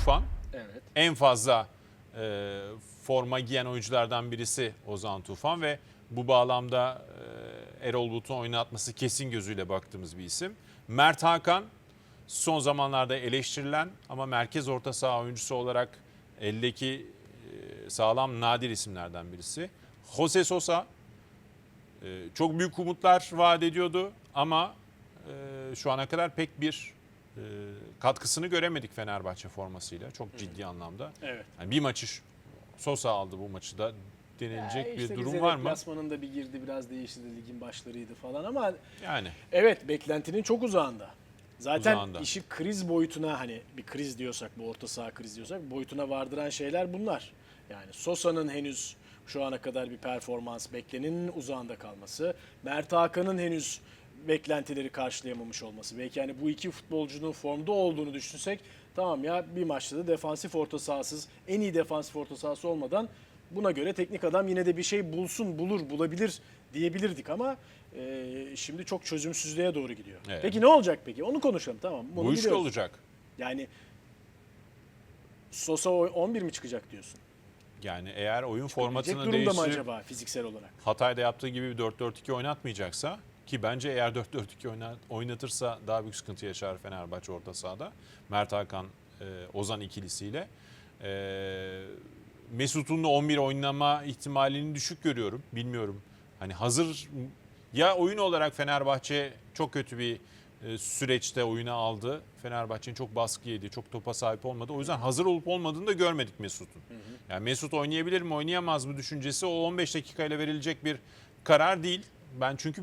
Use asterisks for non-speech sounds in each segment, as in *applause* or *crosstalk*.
Tufan. Evet. En fazla e, forma giyen oyunculardan birisi Ozan Tufan ve bu bağlamda e, Erol Bulut'un oynatması kesin gözüyle baktığımız bir isim. Mert Hakan son zamanlarda eleştirilen ama merkez orta saha oyuncusu olarak eldeki e, sağlam nadir isimlerden birisi. Jose Sosa e, çok büyük umutlar vaat ediyordu ama e, şu ana kadar pek bir e, katkısını göremedik Fenerbahçe formasıyla çok ciddi anlamda. Evet. Yani bir maçı Sosa aldı bu maçı da denilecek Ya bir işte durum var mı? deplasmanında bir girdi biraz değişti de ligin başlarıydı falan ama Yani evet beklentinin çok uzağında. Zaten Uzağında. işi kriz boyutuna hani bir kriz diyorsak bu orta saha kriz diyorsak boyutuna vardıran şeyler bunlar. Yani Sosa'nın henüz şu ana kadar bir performans beklenenin uzağında kalması, Mert Hakan'ın henüz beklentileri karşılayamamış olması. Belki hani bu iki futbolcunun formda olduğunu düşünsek tamam ya bir maçta da defansif orta sahasız en iyi defansif orta sahası olmadan buna göre teknik adam yine de bir şey bulsun, bulur, bulabilir diyebilirdik ama e, şimdi çok çözümsüzlüğe doğru gidiyor. Evet. Peki ne olacak peki? Onu konuşalım tamam. Bunu bu biliyoruz. olacak. Yani Sosa o- 11 mi çıkacak diyorsun? Yani eğer oyun formatını durumda mı değiştirip acaba fiziksel olarak? Hatay'da yaptığı gibi bir 4-4-2 oynatmayacaksa ki bence eğer 4-4-2 oynat- oynatırsa daha büyük sıkıntı yaşar Fenerbahçe orta sahada. Mert Hakan, e, Ozan ikilisiyle. E, Mesut'un da 11 oynama ihtimalini düşük görüyorum. Bilmiyorum. Hani hazır ya oyun olarak Fenerbahçe çok kötü bir e, süreçte oyuna aldı. Fenerbahçe'nin çok baskı yedi, çok topa sahip olmadı. O yüzden hazır olup olmadığını da görmedik Mesut'un. Yani Mesut oynayabilir mi, oynayamaz mı düşüncesi o 15 dakikayla verilecek bir karar değil. Ben çünkü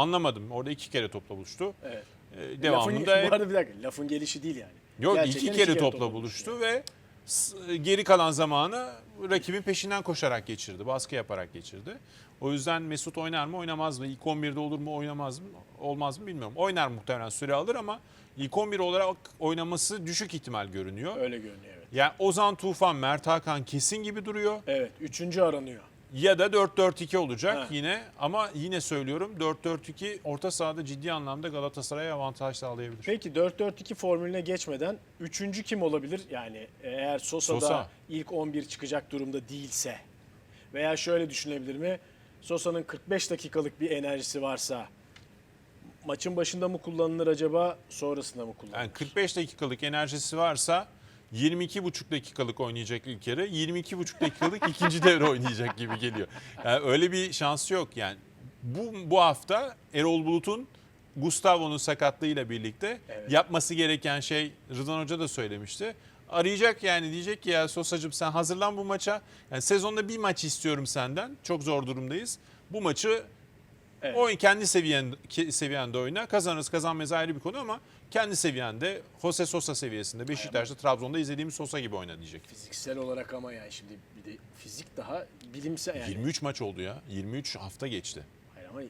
anlamadım. Orada iki kere topla buluştu. Evet. Ee, devamında Lafın, *laughs* bu arada bir dakika lafın gelişi değil yani. yok Gerçekten iki kere topla buluştu ve s- geri kalan zamanı rakibin peşinden koşarak geçirdi. Baskı yaparak geçirdi. O yüzden Mesut oynar mı oynamaz mı? İlk 11'de olur mu oynamaz mı? Olmaz mı bilmiyorum. Oynar muhtemelen süre alır ama ilk 11 olarak oynaması düşük ihtimal görünüyor. Öyle görünüyor evet. Yani Ozan Tufan, Mert Hakan kesin gibi duruyor. Evet. Üçüncü aranıyor. Ya da 4-4-2 olacak Ha. yine ama yine söylüyorum 4-4-2 orta sahada ciddi anlamda Galatasaray'a avantaj sağlayabilir. Peki 4-4-2 formülüne geçmeden üçüncü kim olabilir? Yani eğer Sosa'da Sosa. ilk 11 çıkacak durumda değilse veya şöyle düşünebilir mi? Sosa'nın 45 dakikalık bir enerjisi varsa maçın başında mı kullanılır acaba sonrasında mı kullanılır? Yani 45 dakikalık enerjisi varsa 22,5 dakikalık oynayacak ilk yarı, 22,5 dakikalık *laughs* ikinci devre oynayacak gibi geliyor. Yani öyle bir şansı yok yani. Bu bu hafta Erol Bulut'un Gustavo'nun sakatlığıyla birlikte Evet. yapması gereken şey Rıdvan Hoca da söylemişti. Arayacak yani diyecek ki ya Sosacığım sen hazırlan bu maça. Yani sezonda bir maç istiyorum senden. Çok zor durumdayız. Bu maçı Evet. Oyun kendi seviyen, seviyende oyna. Kazanırız kazanmayız ayrı bir konu ama kendi seviyende Jose Sosa seviyesinde Beşiktaş'ta Trabzon'da izlediğimiz Sosa gibi oyna diyecek. Fiziksel olarak ama yani şimdi bir de fizik daha bilimsel yani. 23 maç oldu ya. 23 hafta geçti. Hayır ama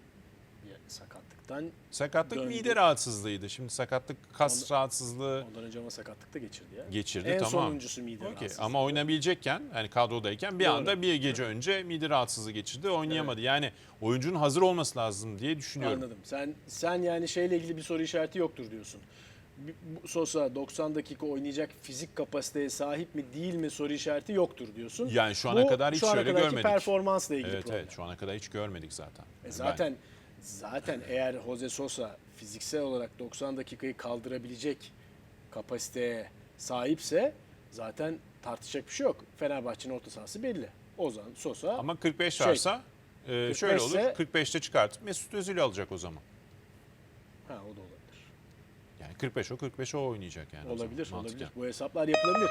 ya sakatlıktan Sakatlık Döndü. mide rahatsızlığıydı. Şimdi sakatlık kas Onda- rahatsızlığı ondan önce ama sakatlık da geçirdi ya. geçirdi en tamam. sonuncusu mide Okey. rahatsızlığı. Ama oynayabilecekken yani kadrodayken bir Doğru. anda bir gece önce mide rahatsızlığı geçirdi oynayamadı. Yani oyuncunun hazır olması lazım diye düşünüyorum. Anladım. Sen sen yani şeyle ilgili bir soru işareti yoktur diyorsun. Bir- bu Sosa 90 dakika oynayacak fizik kapasiteye sahip mi değil mi soru işareti yoktur diyorsun. Yani şu ana Bu, kadar hiç şu ana kadarki görmedik. performansla ilgili Evet problem. evet şu ana kadar hiç görmedik zaten. E Yani zaten zaten eğer Jose Sosa fiziksel olarak 90 dakikayı kaldırabilecek kapasiteye sahipse zaten tartışacak bir şey yok. Fenerbahçe'nin orta sahası belli. Ozan, Sosa. Ama 45 Şey, varsa e, şöyle 45 olur. ise- 45'te çıkartıp Mesut Özil'i alacak o zaman. ha o da olabilir. Yani 45 o 45 o oynayacak yani. Olabilir, olabilir. Bu hesaplar yapılabilir.